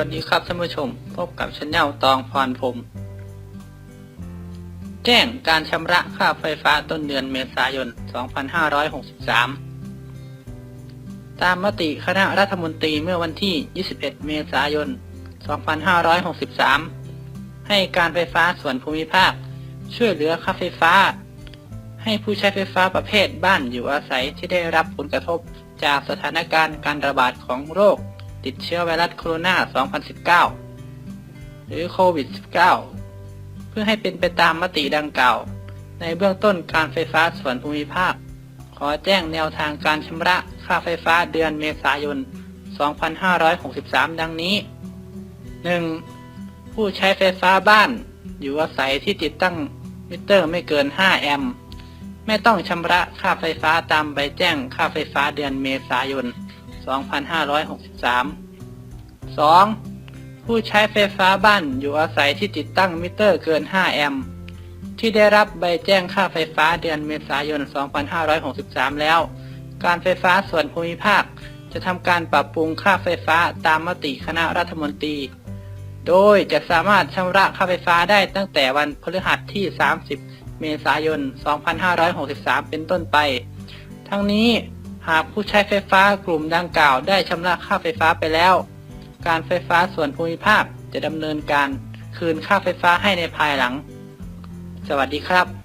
วัสดีครับท่านผู้ชม พบกับช anel ตองพรพรมแจ้งการชำระค่าไฟฟ้าต้นเดือนเมษายน 2563 ตามมติคณะรัฐมนตรีเมื่อวันที่ 21 เมษายน 2563 ให้การไฟฟ้าส่วนภูมิภาค ช่วยเหลือค่าไฟฟ้า ให้ผู้ใช้ไฟฟ้าประเภทบ้านอยู่อาศัยที่ได้รับผลกระทบจากสถานการณ์การระบาดของโรค ติดเชื้อไวรัสโคโรนา 2019 หรือโควิด -19 เพื่อให้เป็นไปตามมติดังกล่าว ในเบื้องต้นการไฟฟ้าส่วนภูมิภาค ขอแจ้งแนวทางการชำระค่าไฟฟ้าเดือนเมษายน 2563 ดังนี้ 1. ผู้ใช้ไฟฟ้าบ้าน อยู่อาศัยที่ติดตั้งมิเตอร์ไม่เกิน 5 แอมป์ไม่ต้องชำระค่าไฟฟ้าตามใบแจ้งค่าไฟฟ้าเดือนเมษายน 2563 2. ผู้ใช้ไฟฟ้าบ้านอยู่อาศัยที่ติดตั้งมิเตอร์เกิน 5 แอมป์ที่ได้รับใบแจ้งค่าไฟฟ้าเดือนเมษายน 2563 แล้ว การไฟฟ้าส่วนภูมิภาคจะทำการปรับปรุงค่าไฟฟ้าตามมติคณะรัฐมนตรี โดยจะสามารถชำระค่าไฟฟ้าได้ตั้งแต่วันพฤหัสที่ 30 เมษายน 2563 เป็นต้นไป ทั้งนี้ หากผู้ใช้ไฟฟ้ากลุ่มดังกล่าวได้ชำระค่าไฟฟ้าไปแล้ว การไฟฟ้าส่วนภูมิภาคจะดำเนินการคืนค่าไฟฟ้าให้ในภายหลัง สวัสดีครับ